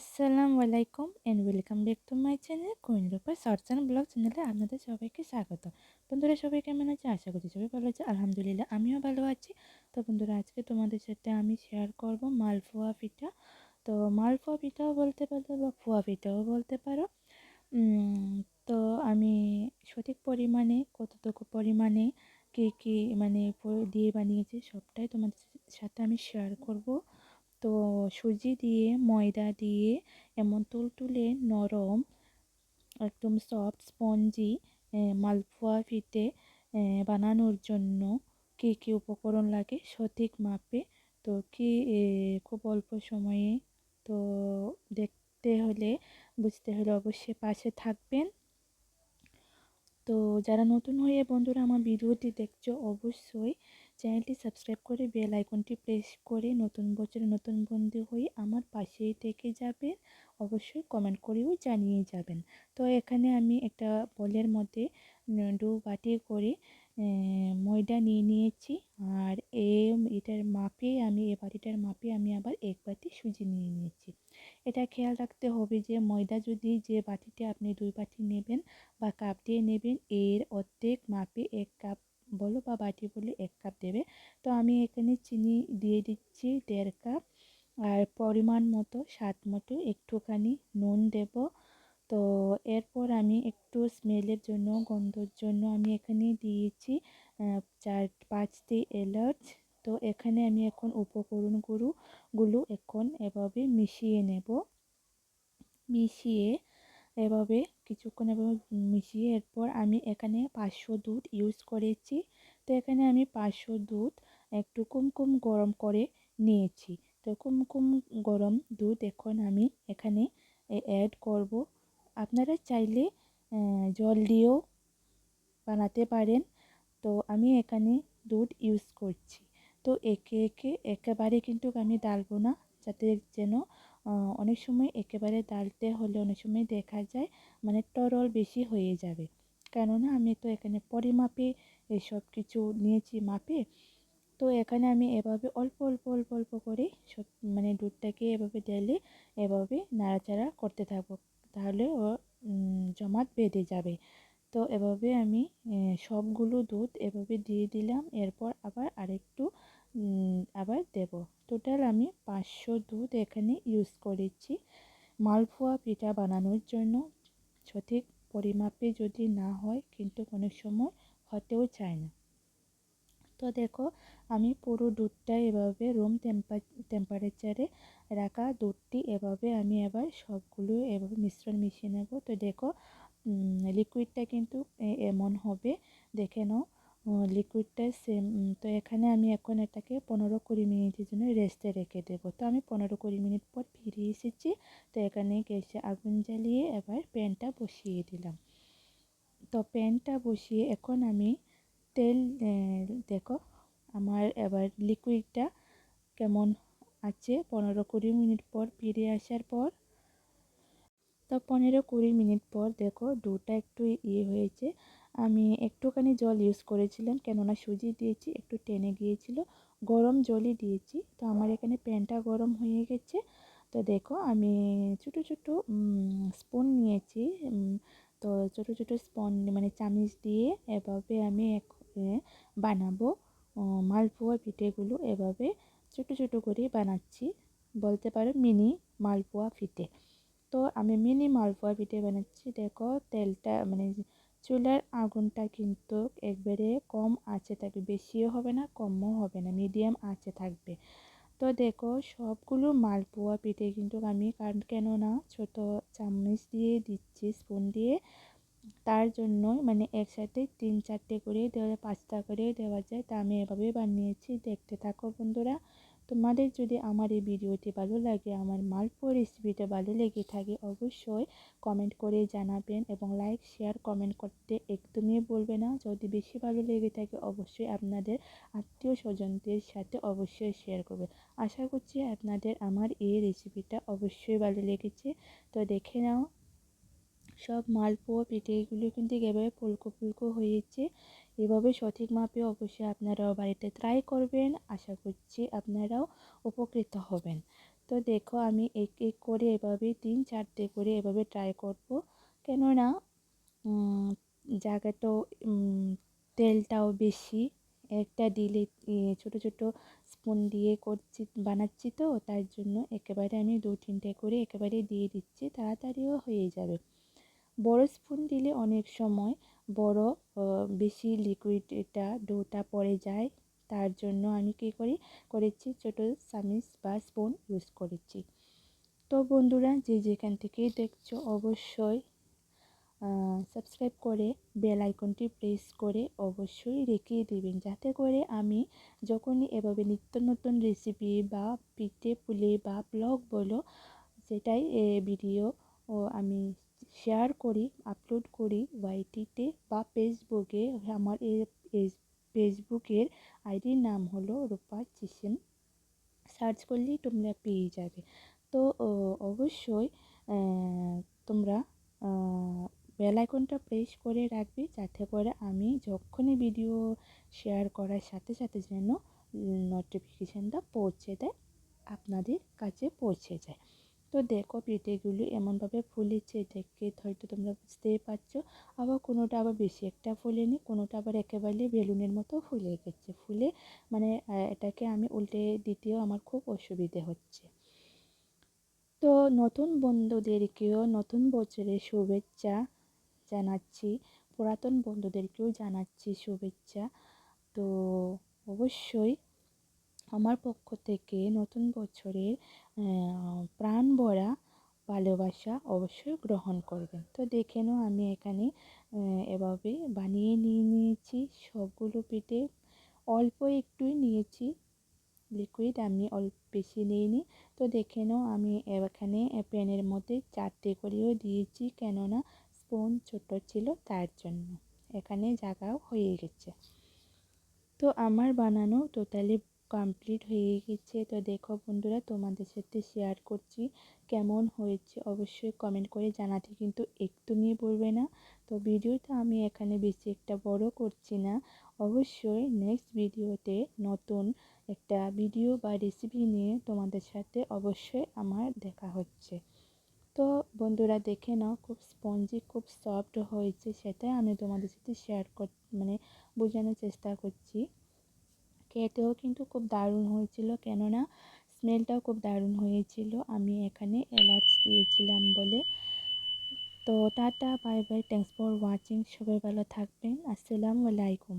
আসসালামু আলাইকুম and welcome back to my channel Koyen Rupa shorts blog চ্যানেলে আপনাদের সবাইকে স্বাগত। বন্ধুরা, সবাই কেমন আছে? আশা করছি সবাই ভালো আছে। আলহামদুলিল্লাহ, আমিও ভালো আছি। তো বন্ধুরা, আজকে তোমাদের সাথে আমি শেয়ার করব মালপোয়া পিঠা। তো মালপোয়া পিঠাও বলতে পারো বা ফোয়া পিঠাও বলতে পারো। তো আমি সঠিক পরিমাণে, কতটুকু পরিমাণে, কী কী মানে দিয়ে বানিয়েছি সবটাই তোমাদের সাথে আমি শেয়ার করব। তো সুজি দিয়ে, ময়দা দিয়ে, এমন তুলতুলে, নরম, একদম সফট স্পঞ্জি মালপোয়া ফিতে বানানোর জন্য কী কী উপকরণ লাগে সঠিক মাপে। তো কি খুব অল্প সময়ে তো দেখতে হলে, বুঝতে হলে অবশ্যই পাশে থাকবেন। তো যারা নতুন হয়ে বন্ধুরা আমার ভিডিওটি দেখছ, অবশ্যই চ্যানেলটি সাবস্ক্রাইব করে বেল আইকনটি প্রেস করে নতুন বছরে নতুন বন্ধু হয়ে আমার পাশেই থেকে যাবে অবশ্যই কমেন্ট করেও জানিয়ে যাবেন। তো এখানে আমি একটা বলের মধ্যে দু বাটি করে ময়দা নিয়ে নিয়েছি। আর এ, এটার মাপে আমি, এ বাটিটার মাপে আমি আবার এক বাটি সুজি নিয়ে নিয়েছি। এটা খেয়াল রাখতে হবে যে ময়দা যদি যে বাটিতে আপনি দুই বাটি নেবেন বা কাপ দিয়ে নেবেন, এর অর্ধেক মাপে এক কাপ বলো বা বাটি বলে এক কাপ দেবে। তো আমি এখানে চিনি দিয়ে দিচ্ছি দেড় কাপ। আর পরিমাণ মতো, স্বাদ মতো একটুখানি নুন দেব। তো এরপর আমি একটু স্মেলের জন্য, গন্ধর জন্য আমি এখানে দিয়েছি চার, পাঁচটি এলাচ। তো এখানে আমি এখন উপকরণগুলো গুলো এখন এভাবে মিশিয়ে নেব। মিশিয়ে এভাবে কিছুক্ষণ এভাবে মিশিয়ে এরপর আমি এখানে পাঁচশো দুধ ইউজ করেছি। তো এখানে আমি পাঁচশো দুধ একটু কুমকুম গরম করে নিয়েছি। তো কুমকুম গরম দুধ এখন আমি এখানে অ্যাড করব। আপনারা চাইলে জল দিয়েও বানাতে পারেন। তো আমি এখানে দুধ ইউজ করছি। তো একে একে একেবারে কিন্তু আমি ডালবো না, যাতে যেন অনেক সময় একেবারে ডালতে হলে অনেক সময় দেখা যায় মানে তরল বেশি হয়ে যাবে। কেননা আমি তো এখানে পরিমাপে এসব কিছু নিয়েছি মাপে। তো এখানে আমি এভাবে অল্প অল্প অল্প অল্প করে সব মানে দুধটাকে এভাবে ঢেলে এভাবে নাড়াচাড়া করতে থাকব। তাহলে ও জমাট বেঁধে যাবে। তো এভাবে আমি সবগুলো দুধ এভাবে দিয়ে দিলাম। এরপর আবার আরেকটু আবার দেব। টোটাল আমি পাঁচশো দুধ এখানে ইউজ করেছি। মালপোয়া পিঠা বানানোর জন্য। সঠিক পরিমাপে যদি না হয়, কিন্তু অনেক সময় হতেও চায় না। তো দেখো, আমি পুরো দুধটা এভাবে রুম টেম্পার টেম্পারেচারে রাখা দুধটি এভাবে আমি এবার সবগুলো এভাবে মিশ্রণ মিশিয়ে নেব। তো দেখো লিকুইডটা কিন্তু এমন হবে। দেখে নাও। লিকুইডটা সেম তো এখানে আমি এখন এটাকে পনেরো কুড়ি মিনিটের জন্য রেস্টে রেখে দেবো। তো আমি পনেরো কুড়ি মিনিট পর ফিরে এসেছি। তো এখানে গ্যাসে আগুন জ্বালিয়ে এবার প্যানটা বসিয়ে দিলাম। তো প্যানটা বসিয়ে এখন আমি তেল দেখো আমার এবার লিকুইডটা কেমন আছে? পনেরো কুড়ি মিনিট পর ফিরে আসার পর, তো পনেরো কুড়ি মিনিট পর দেখো দুটা একটু ইয়ে হয়েছে। আমি একটুখানি জল ইউজ করেছিলাম, কেননা সুজি দিয়েছি, একটু টেনে গিয়েছিল, গরম জলই দিয়েছি। তো আমার এখানে প্যানটা গরম হয়ে গেছে। তো দেখো, আমি ছোটো ছোটো স্পুন নিয়েছি তো ছোটো ছোটো স্পন মানে চামিচ দিয়ে এভাবে আমি এক বানাবো মালপোয়া পিঠেগুলো এভাবে ছোটো ছোটো করে বানাচ্ছি। বলতে পারো মিনি মালপোয়া পিঠে। তো আমি মিনি মালপোয়া পিঠে বানাচ্ছি। দেখো তেলটা মানে চুলার আগুনটা কিন্তু একবারে কম আছে থাকবে, বেশিও হবে না, কমও হবে না মিডিয়াম আছে থাকবে। তো দেখো, সবগুলো মালপোয়া পিঠে কিন্তু আমি, কারণ কেন না ছোটো চামচ দিয়ে দিচ্ছি স্পুন দিয়ে, তার জন্য মানে একসাথে তিন চারটে করে দেওয়া, পাঁচটা করে দেওয়া যায়, তা আমি এভাবে বানিয়েছি। দেখতে থাকো বন্ধুরা। তোমাদের যদি আমার এই ভিডিওটি ভালো লাগে, আমার মালপোয়া রেসিপিটা ভালো লেগে থাকে, অবশ্যই কমেন্ট করে জানাবেন এবং লাইক শেয়ার কমেন্ট করতে একদমই বলবে না। যদি বেশি ভালো লেগে থাকে, অবশ্যই আপনাদের আত্মীয় স্বজনদের সাথে অবশ্যই শেয়ার করবে আশা করছি আপনাদের আমার এই রেসিপিটা অবশ্যই ভালো লেগেছে। তো দেখে নাও, সব মালপোয়া পিঠেগুলো কিন্তু এভাবে ফুলকো ফুলকো হয়েছে। এভাবে সঠিক মাপে অবশ্যই আপনারাও বাড়িতে ট্রাই করবেন। আশা করছি আপনারাও উপকৃত হবেন। তো দেখো আমি এক এক করে এভাবে তিন চারটে করে এভাবে ট্রাই করব। কেননা জায়গাটাও তেলটাও বেশি। একটা দিলে ছোট ছোট স্পুন দিয়ে করছি, বানাচ্ছি তো, তার জন্য একেবারে আমি দু তিনটে করে একেবারে দিয়ে দিচ্ছি, তাড়াতাড়িও হয়ে যাবে। বড় স্পুন দিলে অনেক সময় বড় বেশি লিকুইড এটা ডোটা পড়ে যায়। তার জন্য আমি কী করি? করেছি ছোটো চামিচ বা স্পুন ইউজ করেছি। তো বন্ধুরা, যে যেখান থেকেই দেখছ অবশ্যই সাবস্ক্রাইব করে বেল আইকনটি প্রেস করে অবশ্যই রেখে দেবেন। যাতে করে আমি যখনই এভাবে নিত্য নতুন রেসিপি বা পিঠে পুলে বা ব্লগ বলো, সেটাই ভিডিও ও আমি শেয়ার করি আপলোড করি ওয়াইটিতে বা ফেসবুকে আমার এই ফেসবুকের আইডির নাম হলো রূপা চিসেন। সার্চ করলেই তোমরা পেয়ে যাবে। তো অবশ্যই তোমরা বেল আইকনটা প্রেস করে রাখবে যাতে করে আমি যখনই ভিডিও শেয়ার করার সাথে সাথে যেন নোটিফিকেশানটা পৌঁছে দেয়, আপনাদের কাছে পৌঁছে যায়। তো দেখো পিঠেগুলি এমনভাবে ফুলেছে, দেখে হয়তো তোমরা বুঝতেই পারছ। আবার কোনোটা আবার বেশি একটা ফুলেনি, কোনোটা আবার একেবারে বেলুনের মতো ফুলে গেছে। ফুলে মানে এটাকে আমি উল্টে দিতেও আমার খুব অসুবিধে হচ্ছে। তো নতুন বন্ধুদেরকেও নতুন বছরের শুভেচ্ছা জানাচ্ছি, পুরাতন বন্ধুদেরকেও জানাচ্ছি শুভেচ্ছা। তো অবশ্যই আমার পক্ষ থেকে নতুন বছরের প্রাণ ভরা ভালোবাসা অবশ্যই গ্রহণ করবেন। তো দেখে নাও আমি এখানে এভাবে বানিয়ে নিয়ে নিয়েছি, সবগুলো পিঠে। অল্প একটুই নিয়েছি লিকুইড আমি অল্প বেশি নিইনি। তো দেখে নাও আমি এখানে প্যানের মধ্যে চারটে করেও দিয়েছি, কেননা স্পুন ছোট ছিল তার জন্য। এখানে জায়গাও হয়ে গেছে। তো আমার বানানো টোটালি কমপ্লিট হয়ে গেছে। তো দেখো বন্ধুরা, তোমাদের সাথে শেয়ার করছি কেমন হয়েছে। অবশ্যই কমেন্ট করে জানাতে কিন্তু একদমই বলবে না। তো ভিডিওটা আমি এখানে বেশি একটা বড় করছি না। অবশ্যই নেক্সট ভিডিওতে নতুন একটা ভিডিও বা রেসিপি নিয়ে তোমাদের সাথে অবশ্যই আমার দেখা হচ্ছে। তো বন্ধুরা, দেখে নাও খুব স্পঞ্জি খুব সফট হয়েছে সেটাই আমি তোমাদের সাথে শেয়ার কর মানে বোঝানোর চেষ্টা করছি। খেতেও কিন্তু খুব দারুণ হয়েছিল। কেননা স্মেলটাও খুব দারুণ হয়েছিল। আমি এখানে এলাচ দিয়েছিলাম বলে। তো tata bye bye thanks for watching সবাই ভালো থাকবেন। আসসালামু আলাইকুম।